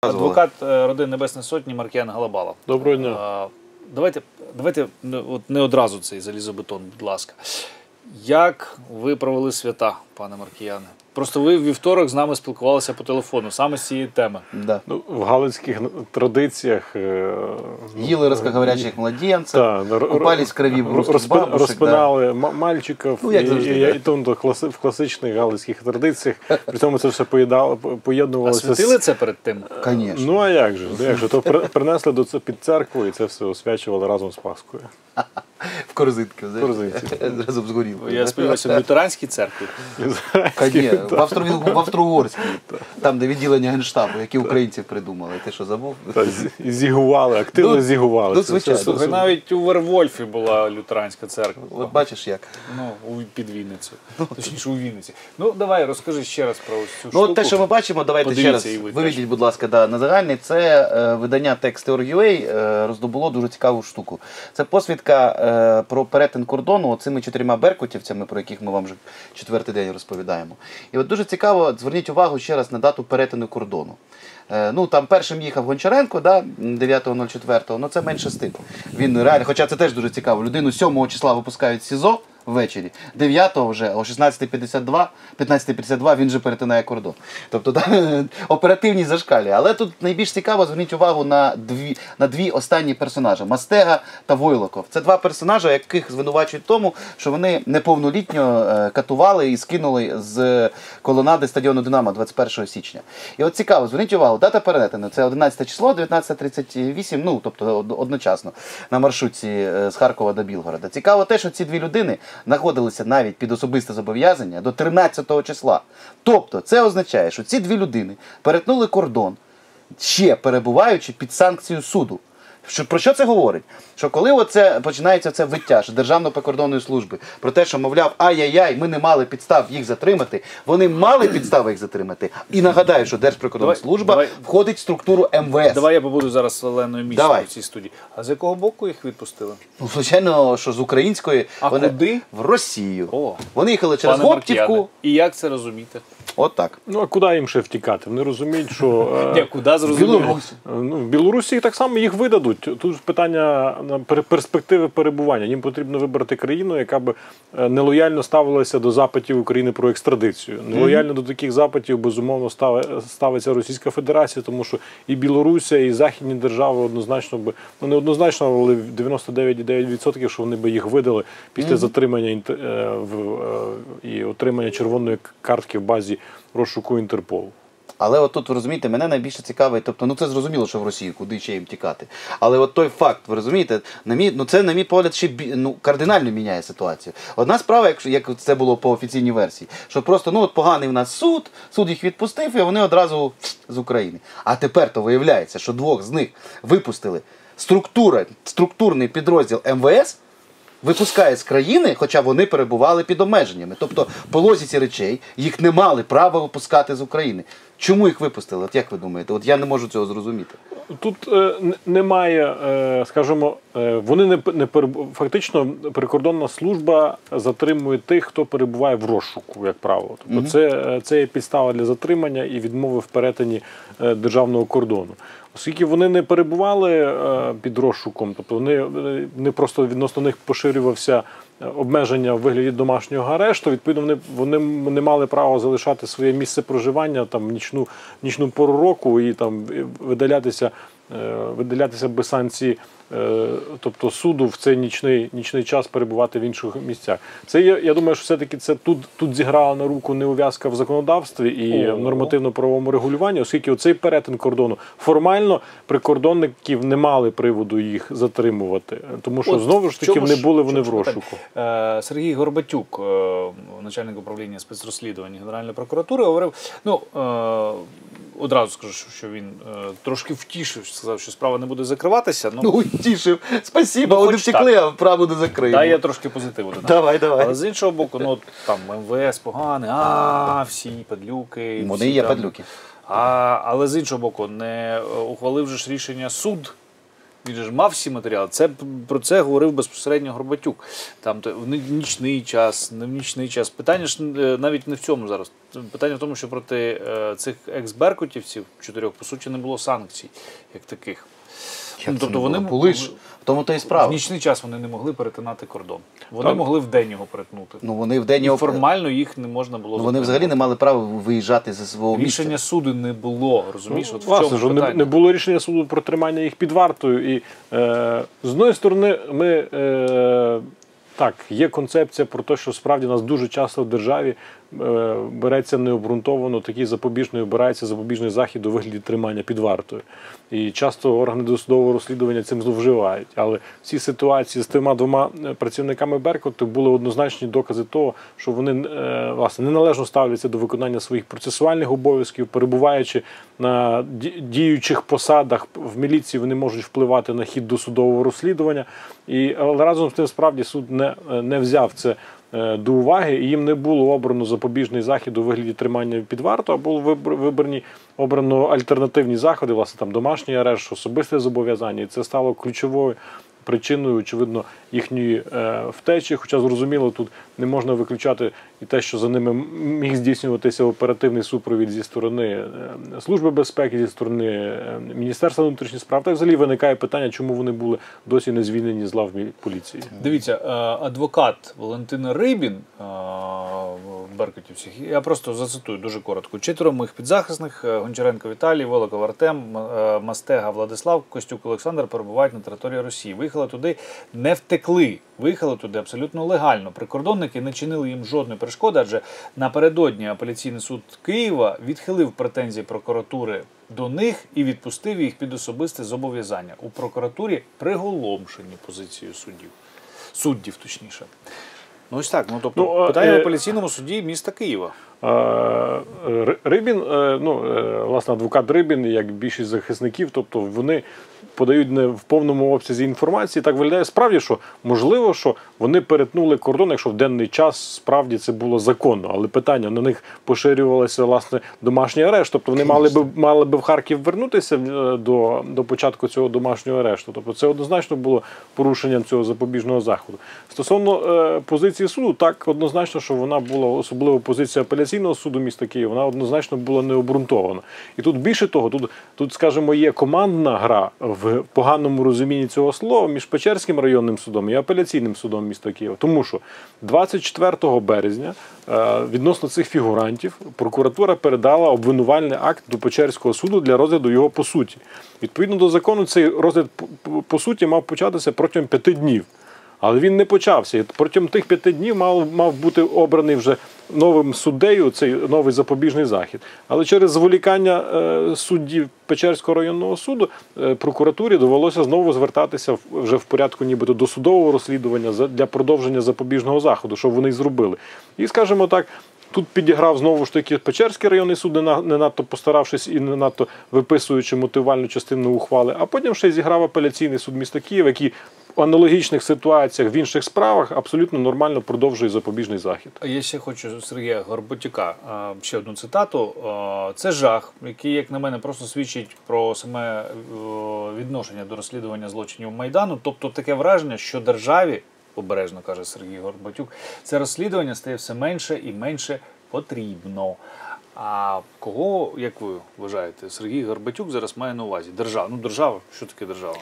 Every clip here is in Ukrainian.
Адвокат е, родини Небесної Сотні Маркіян Галабала. Доброго дня. Давайте, давайте ну, от не одразу цей залізобетон, будь ласка. Як ви провели свята, пане Маркіяне? Просто ви в вівторок з нами спілкувалися по телефону, саме з цієї теми. Да. Ну, в галицьких традиціях е, ну, Ели русскоговорящих младенцев, та, купались в крові розпи- бабушек. Розпинали ма- мальчиків Ну, як завжди, і, да. і, тому то класи- в класичних галицьких традиціях. При цьому це все поїдало, А поєднувалося святили з. це перед тим? Конечно. Ну а як же? Як же? То принесли до це під церкву і це все освячували разом з Паскою. В корзинки. знаєш, корзинці. Разом з горілкою. Я сподіваюся, в лютеранській церкві. В, Австро- в Австро-Угорській, там, де відділення Генштабу, які українців придумали. Ти що забув? Зігували, активно Ну, зігували. ну, Слухай, навіть у Вервольфі була лютеранська церква. От бачиш як. Ну, під Вінницею. Точніше, у Вінниці. Ну, давай, розкажи ще раз про ось цю Ну, штуку. от те, що ми бачимо, давайте ще раз виведіть, будь ласка, на загальний. Це е, видання Text.ua е, роздобуло дуже цікаву штуку. Це посвідка е, про перетин кордону цими чотирма беркутівцями, про яких ми вам вже четвертий день розповідаємо. І от дуже цікаво, зверніть увагу ще раз на дату перетину кордону. Е, Ну там першим їхав Гончаренко, да, 9.04, ну це менше з тим. Він реально, хоча це теж дуже цікаво. Людину 7 числа випускають СІЗО ввечері, 9 вже о 16.52, 15.52 він вже перетинає кордон. Тобто там оперативність зашкалює. Але тут найбільш цікаво, зверніть увагу на дві, на дві останні персонажі Мастега та Войлоков. Це два персонажі, яких звинувачують тому, що вони неповнолітньо е, катували і скинули з колонади стадіону Динамо 21 січня. І от цікаво, зверніть увагу, дата перетину це 11 число, 19.38, ну тобто одночасно на маршрутці е, з Харкова до Білгорода. Цікаво те, що ці дві людини знаходилися навіть під особисте зобов'язання до 13-го числа. Тобто, це означає, що ці дві людини перетнули кордон, ще перебуваючи під санкцією суду. Що, про що це говорить? Що коли оце починається це виття ж Державної прикордонної служби про те, що мовляв, ай-яй-яй, ми не мали підстав їх затримати. Вони мали підстави їх затримати. І нагадаю, що Держприкордонна Давай- служба давай- входить в структуру МВС. Давай я побуду зараз Оленою Давай. в цій студії. А з якого боку їх відпустили? Ну, звичайно, що з української А вони куди? в Росію. О, вони їхали через Гоптівку. І як це розуміти? От так. Ну а куди їм ще втікати? Вони розуміють, що е, куди? Білорусь. Ну, в Білорусі так само їх видадуть. Тут ж питання перспективи перебування. Їм потрібно вибрати країну, яка б е, нелояльно ставилася до запитів України про екстрадицію. Нелояльно до таких запитів безумовно стави- ставиться Російська Федерація, тому що і Білорусія, і західні держави однозначно би ну не однозначно, але 99,9% що вони би їх видали після затримання інте- е, в е, і отримання червоної картки в базі розшуку Інтерполу. Але от тут ви розумієте, мене найбільше цікавить, тобто, ну це зрозуміло, що в Росію, куди ще їм тікати. Але от той факт, ви розумієте, на мій, ну це, на мій погляд, ще ну, кардинально міняє ситуацію. Одна справа, якщо як це було по офіційній версії, що просто ну от поганий в нас суд, суд їх відпустив, і вони одразу з України. А тепер то виявляється, що двох з них випустили структура, структурний підрозділ МВС. Випускає з країни, хоча вони перебували під обмеженнями. Тобто, по логіці речей їх не мали права випускати з України. Чому їх випустили? От як ви думаєте? От я не можу цього зрозуміти. Тут е, немає, е, скажімо, е, вони не, не переб- фактично прикордонна служба затримує тих, хто перебуває в розшуку, як правило. Тобто це, е, це є підстава для затримання і відмови в перетині е, державного кордону. Оскільки вони не перебували е, під розшуком, тобто вони не просто відносно них поширювався е, обмеження в вигляді домашнього арешту. Відповідно, вони, вони не мали права залишати своє місце проживання там нічну, нічну пору року і там видалятися, е, видалятися без санкції. Е, Тобто суду в цей нічний, нічний час перебувати в інших місцях. Це є, я думаю, що все-таки це тут, тут зіграла на руку неув'язка в законодавстві і в нормативно-правовому регулюванні, оскільки оцей перетин кордону формально прикордонників не мали приводу їх затримувати, тому що От знову ж таки не були вони в розшуку. Е, Сергій Горбатюк, е, начальник управління спецрозслідувань Генеральної прокуратури, говорив: ну одразу скажу, що- він е, трошки втішив, сказав, що справа не буде закриватися. Ну, Ну, тішив. Спасибо, Ну, вони втекли, а правду не закриємо. дай я трошки позитиву додам. Давай, давай. Але з іншого боку, ну там МВС поганий, а всі падлюки. Вони всі є там- падлюки. А, але з іншого боку, не е, ухвалив же ж рішення суд Він же ж мав всі матеріали. Це про це говорив безпосередньо Горбатюк. Там то в нічний час, не в нічний час. Питання ж е, навіть не в цьому зараз. Питання в тому, що проти е, цих екс-беркутівців чотирьох по суті не було санкцій як таких. Як Ну, тобто вони були ж тому то і В нічний час вони не могли перетинати кордон. Вони Там- могли в день його перетнути. Ну вони в день його формально їх не можна було ну, вони взагалі не мали права виїжджати зі свого Рішення місця. суду не було, розумієш? От в Ну, Власне, чому ж не, питання? не було рішення суду про тримання їх під вартою. І е, з одної сторони, ми е, так, є концепція про те, що справді нас дуже часто в державі береться необґрунтовано, такий запобіжний обирається запобіжний захід у вигляді тримання під вартою. І часто органи досудового розслідування цим зловживають. Але в цій ситуації з тими двома е, працівниками Беркуту були однозначні докази того, що вони е, власне неналежно ставляться до виконання своїх процесуальних обов'язків, перебуваючи на діючих посадах в міліції, вони можуть впливати на хід досудового розслідування. І але разом з тим, справді суд не, е, не взяв це е, до уваги, і їм не було обрано запобіжний захід у вигляді тримання під варту, а було вибрані обрано альтернативні заходи, власне там домашній арешт, особисте зобов'язання. І це стало ключовою причиною, очевидно, їхньої е, втечі. Хоча зрозуміло, тут не можна виключати і те, що за ними міг здійснюватися оперативний супровід зі сторони е, Служби безпеки, зі сторони е, Міністерства внутрішніх справ. Так взагалі виникає питання, чому вони були досі не звільнені з лав поліції. Дивіться, адвокат Валентина Рибін е, Беркутівців, я просто зацитую дуже коротко. Четверо моїх підзахисних Гончаренко Віталій, Волоков Артем, Мастега Владислав, Костюк Олександр перебувають на території Росії. Виїхали туди, не втекли. Виїхали туди абсолютно легально. Прикордонники не чинили їм жодної перешкоди, адже напередодні апеляційний суд Києва відхилив претензії прокуратури до них і відпустив їх під особисте зобов'язання. У прокуратурі приголомшені позиції суддів. Суддів, точніше. Ну ось так. Ну тобто Ну, питання е, в апеляційному суді міста Києва. Е, Рибін, е, ну е, власне, адвокат Рибін, як більшість захисників, тобто вони подають не в повному обсязі інформації. Так виглядає справді, що можливо, що вони перетнули кордон, якщо в денний час справді це було законно. Але питання на них поширювалося власне домашній арешт. Тобто вони мали би мали би в Харків вернутися е, до, до початку цього домашнього арешту. Тобто це однозначно було порушенням цього запобіжного заходу. Стосовно е, позиції суду, так однозначно, що вона була особливо позиція апеляційного суду міста Києва, вона однозначно була необґрунтована. І тут більше того, тут, тут скажімо, є командна гра в поганому розумінні цього слова між Печерським районним судом і апеляційним судом міста Києва. Тому що 24 березня е, відносно цих фігурантів прокуратура передала обвинувальний акт до Печерського суду для розгляду його по суті. Відповідно до закону, цей розгляд по суті мав початися протягом п'яти днів. Але він не почався. І протягом тих п'яти днів мав, мав бути обраний вже новим суддею цей новий запобіжний захід. Але через зволікання е, суддів Печерського районного суду е, прокуратурі довелося знову звертатися вже в порядку нібито до судового розслідування для продовження запобіжного заходу, що вони зробили. І скажімо так. Тут підіграв знову ж таки Печерський районний суд, не надто постаравшись і не надто виписуючи мотивальну частину ухвали. А потім ще зіграв апеляційний суд міста Києва, який в аналогічних ситуаціях в інших справах абсолютно нормально продовжує запобіжний захід. Я ще хочу Сергія Горботюка ще одну цитату. Це жах, який, як на мене, просто свідчить про саме відношення до розслідування злочинів Майдану. Тобто таке враження, що державі, обережно каже Сергій Горбатюк, це розслідування стає все менше і менше потрібно. А кого, як ви вважаєте, Сергій Горбатюк зараз має на увазі? Держава. Ну, держава, що таке держава?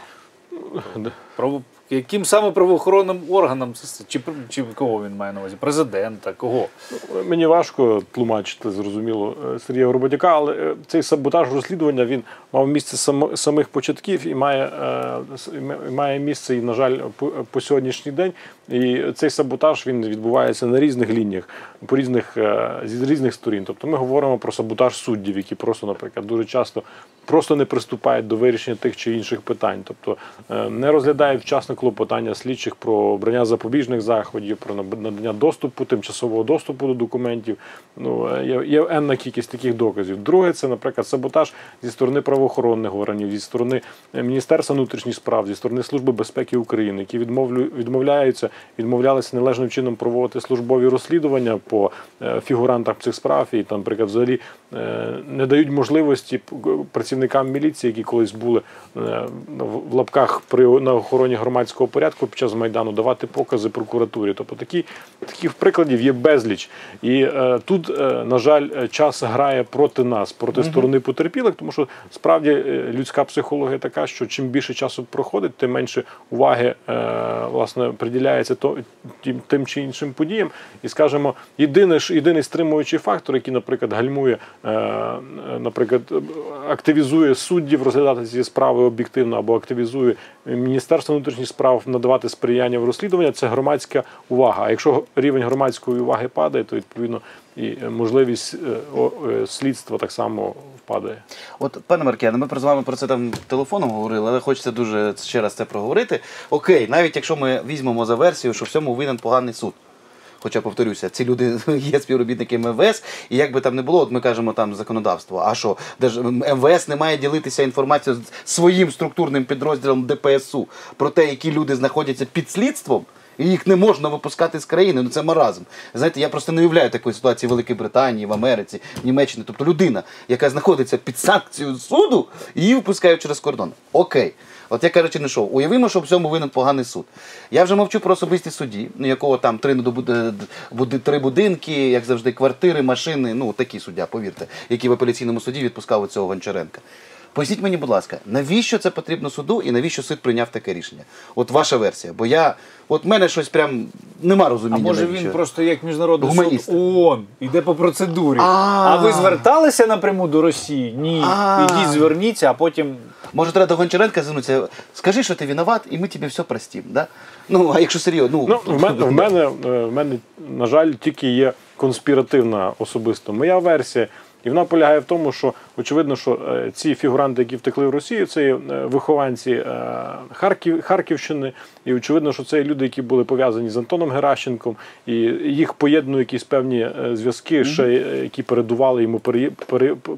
Право, яким саме правоохоронним органам чи, чи кого він має на увазі? Президента, кого? Мені важко тлумачити, зрозуміло, е, Сергія Горбатюка, але е, цей саботаж розслідування він мав місце само- самих початків і має, е, має місце, і, на жаль, по, по сьогоднішній день. І цей саботаж він відбувається на різних лініях, по різних, е, з різних сторін. Тобто ми говоримо про саботаж суддів, які просто, наприклад, дуже часто просто не приступають до вирішення тих чи інших питань, тобто е, не розглядають вчасно власне клопотання слідчих про обрання запобіжних заходів, про надання доступу, тимчасового доступу до документів. Ну е, є, є енна кількість таких доказів. Друге, це, наприклад, саботаж зі сторони правоохоронних органів, зі сторони е, Міністерства внутрішніх справ, зі сторони Служби безпеки України, які відмовлю, відмовляються, відмовлялися належним чином проводити службові розслідування по е, фігурантах цих справ, і там, наприклад, взагалі не дають можливості працівникам міліції, які колись були в лапках при на охороні громадського порядку під час майдану, давати покази прокуратурі. Тобто такі таких прикладів є безліч. І е, тут, е, на жаль, е, час грає проти нас, проти сторони потерпілих, тому що справді е, людська психологія така, що чим більше часу проходить, тим менше уваги е, власне приділяється то тим, тим чи іншим подіям. І скажімо, єдиний єдиний стримуючий фактор, який, наприклад, гальмує, наприклад, активізує суддів розглядати ці справи об'єктивно або активізує Міністерство внутрішніх справ надавати сприяння в розслідування, це громадська увага. А якщо рівень громадської уваги падає, то відповідно і е, можливість е, е, слідства так само впадає. От, пане Маркіяне, ми з вами про це там телефоном говорили, але хочеться дуже ще раз це проговорити. Окей, навіть якщо ми візьмемо за версію, що всьому винен поганий суд. Хоча повторюся, ці люди є співробітниками МВС, і як би там не було, от ми кажемо там законодавство. А що Держ... МВС не має ділитися інформацією з своїм структурним підрозділом ДПСУ про те, які люди знаходяться під слідством. І їх не можна випускати з країни. Ну це маразм. Знаєте, я просто не уявляю такої ситуації в Великій Британії, в Америці, в Німеччині. Тобто людина, яка знаходиться під санкцією суду, її випускають через кордон. Окей. От я кажучи, не шов. Уявимо, що в цьому винен поганий суд. Я вже мовчу про особисті судді, ну якого там три, е, буди- три будинки, як завжди, квартири, машини. Ну такий суддя, повірте, який в апеляційному суді відпускав цього Гончаренка. Поясніть мені, будь ласка, навіщо це потрібно суду і навіщо суд прийняв таке рішення? От ваша версія. Бо я, от в мене щось прям нема А розуміння. може навіщо. він просто як міжнародний Гуманіст. суд ООН іде по процедурі. А. А ви зверталися напряму до Росії? Ні. А. Ідіть, зверніться, а потім. Може, треба до Гончаренка звернутися, скажи, що ти виноват, і ми тобі все простим. Да? Ну, а якщо серйозно, ну, Ну, в мене, в мене, в мене, на жаль, тільки є конспіративна особисто моя версія. І вона полягає в тому, що очевидно, що е, ці фігуранти, які втекли в Росію, це е, вихованці е, Харків, Харківщини, і очевидно, що це люди, які були пов'язані з Антоном Геращенком, і їх поєднують якісь певні зв'язки, ще які передували йому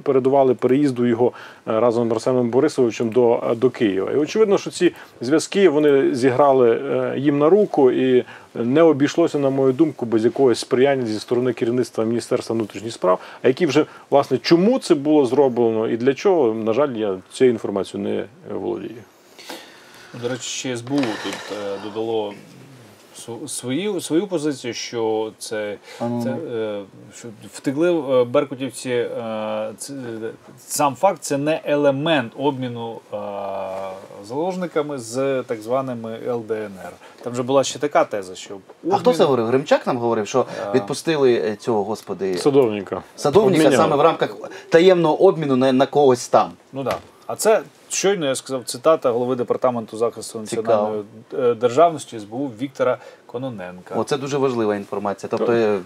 передували переїзду його разом з Арсеном Борисовичем до, до Києва. І очевидно, що ці зв'язки вони зіграли їм на руку. І не обійшлося, на мою думку, без якогось сприяння зі сторони керівництва Міністерства внутрішніх справ, а які вже власне чому це було зроблено і для чого, на жаль, я цією інформацією не володію. До речі, ще СБУ тут е, додало свою, свою позицію, що це, ну, це е, що втекли в беркутівці. е, це, сам факт це не елемент обміну е, заложниками з так званими ЛДНР. Там же була ще така теза, що а хто це говорив? Гримчак нам говорив, що відпустили е, цього, господи, Садовника. садовника Обміняли. саме в рамках таємного обміну на, на когось там. Ну так. Да. А це щойно я сказав цитата голови департаменту захисту національної е, державності СБУ Віктора Кононенка. Оце дуже важлива інформація. Тобто е,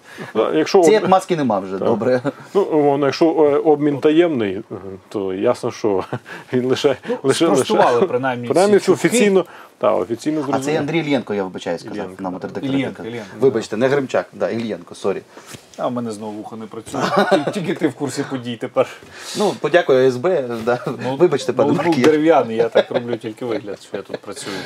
Якщо цієї об- маски нема вже, добре. ну, якщо е, обмін таємний, то ясно, що він лише лише спростували лише принаймні принаймні ці офіційно, та, офіційно А це. Андрій Ільєнко, я вибачаю, сказав Ільєнко, нам. Ільєнко. Ільєнко. Вибачте, не Гримчак, да, Ільєнко, сорі. А в мене знову вухо не працює. Тільки ти в курсі подій тепер. Ну, подякую СБ. Да. Ну, Вибачте, пане Марків. дерев'яний, я так роблю тільки вигляд, що я тут працюю.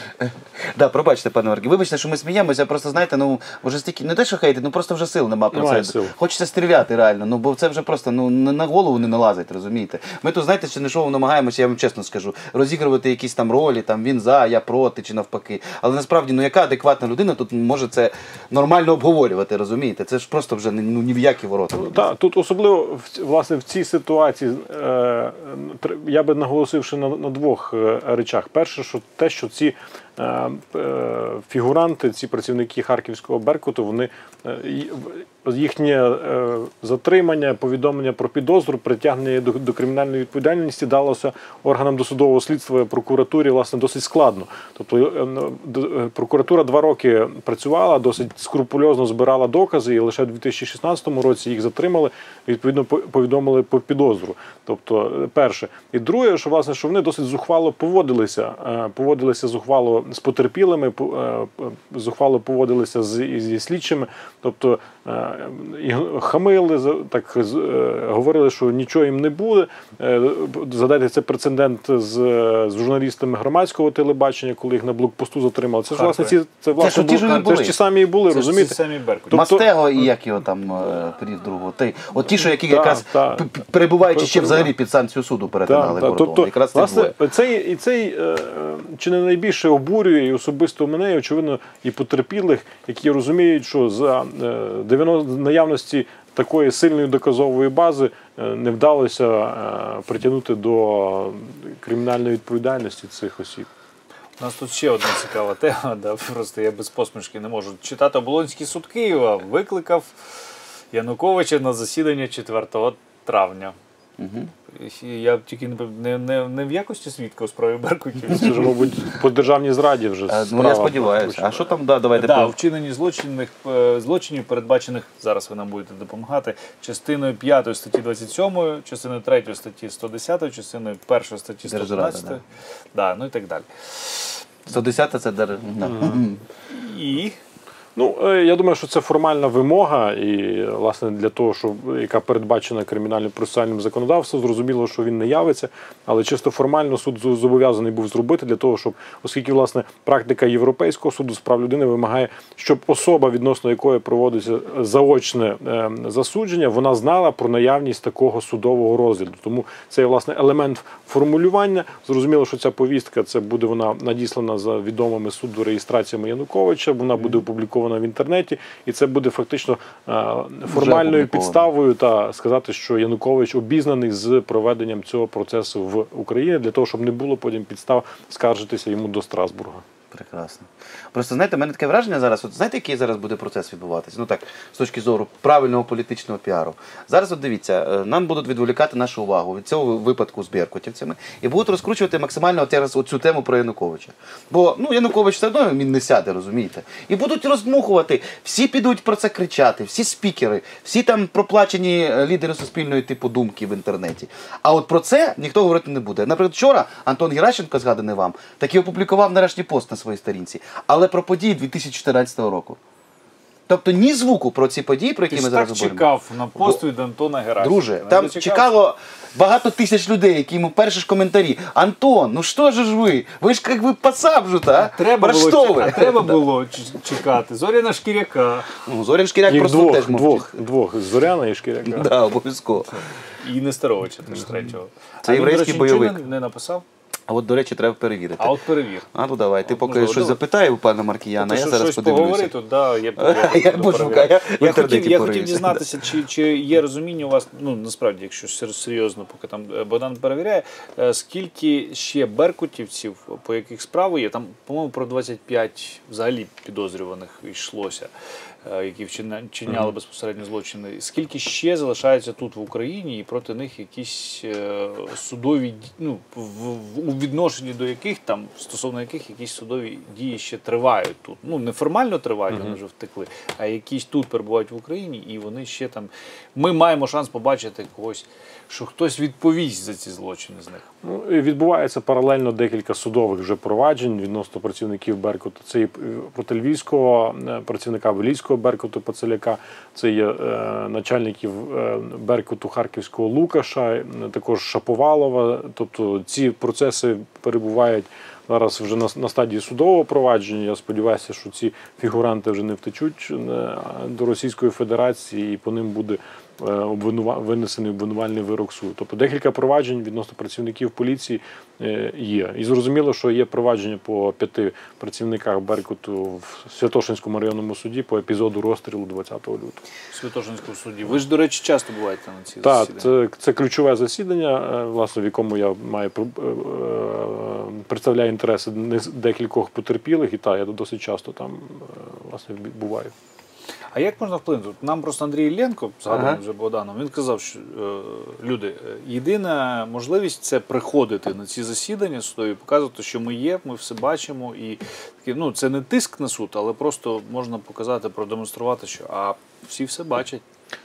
Да, пробачте, пане Марків. Вибачте, що ми сміємося, просто знаєте, ну вже стільки не те, що хейти, ну просто вже сил нема про це. сил. Хочеться стріляти реально. Ну бо це вже просто ну на голову не налазить, розумієте? Ми тут, знаєте, чи не шоу намагаємося, я вам чесно скажу, розігрувати якісь там ролі, там він за, я проти, чи навпаки. Але насправді, ну яка адекватна людина тут може це нормально обговорювати, розумієте? Це ж просто вже ну, ні в які ворота. Так, тут особливо власне в цій ситуації е, я би наголосив ще на, на двох е, речах. Перше, що те, що ці фігуранти, ці працівники харківського беркуту, вони е, їхнє е, затримання, повідомлення про підозру, притягнення до, до кримінальної відповідальності далося органам досудового слідства і прокуратурі власне досить складно. Тобто е, е, прокуратура два роки працювала, досить скрупульозно збирала докази, і лише в 2016 році їх затримали. Відповідно, по- повідомили по підозру. Тобто, е, перше. І друге, що власне, що вони досить зухвало поводилися, е, поводилися зухвало з потерпілими, пу- е, зухвало поводилися з, зі слідчими, тобто е, хамили, так е, говорили, що нічого їм не буде. Е, Задайте це прецедент з, е, з журналістами громадського телебачення, коли їх на блокпосту затримали. Це ж власне ці це власне ті ж вони бу- це ж ті самі і були, Це розумієте? ці самі. Тобто- Мастего і як його там е, період другого. Ти, от ті, що які Так, якраз п- перебуваючи ще Перебувають. взагалі під санкцію суду перетинали кордон. тобто, якраз власне, цей, і цей е, е, чи не найбільше обурює і особисто мене, і очевидно, і потерпілих, які розуміють, що за е, 90 наявності такої сильної доказової бази е, не вдалося е, притягнути до кримінальної відповідальності цих осіб. У нас тут ще одна цікава тема, да, просто я без посмішки не можу читати. Оболонський суд Києва викликав Януковича на засідання 4 травня. І Я тільки не, не, не, не в якості свідка у справі Беркутів. Це ж, мабуть, по державній зраді вже Е, Ну, я сподіваюся. А що там, да, давайте Да, по- у вчиненні злочинних е, злочинів, передбачених зараз ви нам будете допомагати частиною 5 статті 27, частиною 3 статті 110, частиною 1 статті Держзрада, 115, да. ну і так далі. 110 це дер... да. І Ну, е, я думаю, що це формальна вимога, і власне для того, що яка передбачена кримінальним процесуальним законодавством, зрозуміло, що він не явиться, але чисто формально суд зо- зобов'язаний був зробити для того, щоб, оскільки власне практика Європейського суду з прав людини вимагає, щоб особа, відносно якої проводиться заочне е, засудження, вона знала про наявність такого судового розгляду. Тому це власне елемент формулювання. Зрозуміло, що ця повістка це буде вона надіслана за відомими суду реєстраціями Януковича. Вона буде опублікована в інтернеті, і це буде фактично е, формальною підставою та сказати, що Янукович обізнаний з проведенням цього процесу в Україні для того, щоб не було потім підстав скаржитися йому до Страсбурга. Прекрасно. Просто знаєте, в мене таке враження зараз. От знаєте, який зараз буде процес відбуватися? Ну так, з точки зору правильного політичного піару. Зараз, от дивіться, е, нам будуть відволікати нашу увагу від цього випадку з беркутівцями і будуть розкручувати максимально от якраз цю тему про Януковича. Бо ну Янукович все одно він не сяде, розумієте? І будуть роздмухувати. Всі підуть про це кричати, всі спікери, всі там проплачені е, лідери суспільної типу думки в інтернеті. А от про це ніхто говорити не буде. Наприклад, вчора Антон Геращенко, згаданий вам, таки опублікував нарешті пост на своїй сторінці, але про події 2014 року. Тобто ні звуку про ці події, про які ти ми зараз так говоримо. чекав на пост від Антона Геращенка. Друже, там чекало багато тисяч людей, які йому перші ж коментарі. Антон, ну що ж ви? Ви ж як ви посаджута, а? Треба Про було, що ви? а треба було чекати. Зоряна шкіряка. Ну, Зорян Шкіряк просто двох, теж двох, мовчить. двох Зоряна і Шкіряка. Да, обов'язково. І Нестеровича теж третього. Це А єврейський бойовик. Не написав? А от, до речі, треба перевірити. А от перевір. А ну давай, ти поки можливо, щось давай. запитай у пана Маркіяна, я зараз щось подивлюся. поговори да, я, Я хотів, я хотів дізнатися, чи, чи є розуміння у вас, ну насправді, якщо серйозно, поки там е, Богдан перевіряє, е, скільки ще беркутівців, по яких справи є, там, по-моєму, про 25 взагалі підозрюваних йшлося, які вчиня- вчиняли безпосередньо злочини. Скільки ще залишається тут в Україні, і проти них якісь е, судові ну, у відношенні до яких там, стосовно яких якісь судові дії ще тривають тут. Ну, не формально тривають, вони вже втекли, а якісь тут перебувають в Україні, і вони ще там. Ми маємо шанс побачити когось, що хтось відповість за ці злочини з них. Ну, відбувається паралельно декілька судових вже проваджень відносно працівників Беркуту. Це і проти львівського е, працівника Велійського Беркуту Пацеляка, це є е, начальників е, Беркуту Харківського Лукаша, е, також Шаповалова. Тобто ці процеси перебувають. Зараз вже на, на стадії судового провадження. Я сподіваюся, що ці фігуранти вже не втечуть е, до Російської Федерації, і по ним буде е. Винесений обвинувальний вирок суду. Тобто декілька проваджень відносно працівників поліції е, є. І зрозуміло, що є провадження по п'яти працівниках Беркуту в Святошинському районному суді по епізоду розстрілу 20 лютого. в Святошинському суді. Ви ж, до речі, часто буваєте на ці Так, це, це ключове засідання, е, власне, в якому я маю е, е, представляю інтереси декількох потерпілих, і так, я досить часто там е, власне буваю. А як можна вплинути? Нам просто Андрій Іллєнко, згадуємо Ага. вже Богданом, він казав, що е, люди, єдина можливість це приходити на ці засідання судові, показувати, що ми є, ми все бачимо. І такі, ну, це не тиск на суд, але просто можна показати, продемонструвати, що а всі все бачать.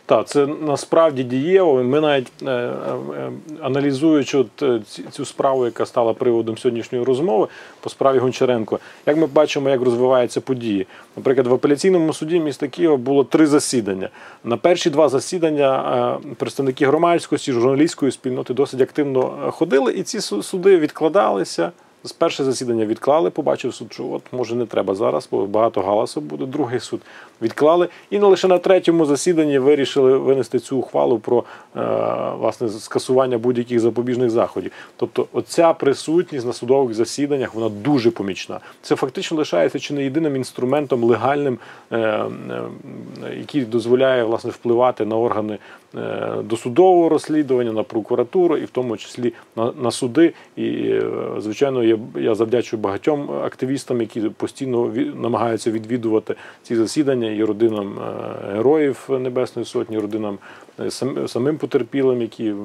Так, це насправді дієво. Ми навіть е, е, аналізуючи от, е, цю справу, яка стала приводом сьогоднішньої розмови по справі Гончаренко, як ми бачимо, як розвиваються події. Наприклад, в апеляційному суді міста Києва було три засідання. На перші два засідання е, представники громадськості, журналістської спільноти досить активно е, ходили, і ці суди відкладалися. З перше засідання відклали, побачив суд, що от може не треба зараз, бо багато галасу буде. Другий суд відклали. І не лише на третьому засіданні вирішили винести цю ухвалу про е, власне скасування будь-яких запобіжних заходів. Тобто, оця присутність на судових засіданнях вона дуже помічна. Це фактично лишається чи не єдиним інструментом легальним, е, е, який дозволяє власне впливати на органи е, досудового розслідування, на прокуратуру і в тому числі на, на суди. І е, звичайно, я, я завдячую багатьом активістам, які постійно намагаються відвідувати ці засідання і родинам е, героїв Небесної Сотні, родинам самим потерпілим, які е,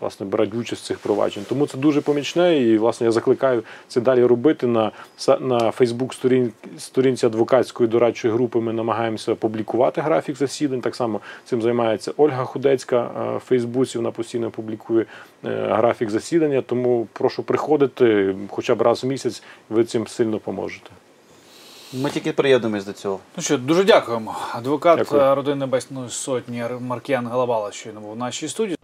власне беруть участь в цих проваджень. Тому це дуже помічне, і власне я закликаю це далі робити на на Фейсбук сторін, сторінці адвокатської дорадчої групи. Ми намагаємося публікувати графік засідань. Так само цим займається Ольга Худецька е, в Фейсбуці. Вона постійно публікує е, графік засідання. Тому прошу приходити хоча б раз в місяць. Ви цим сильно поможете. Ми тільки приєднуємось до цього. Ну що, дуже дякуємо. Адвокат Дякую. е, родини Небесної Сотні Маркіян Галабала щойно був в нашій студії.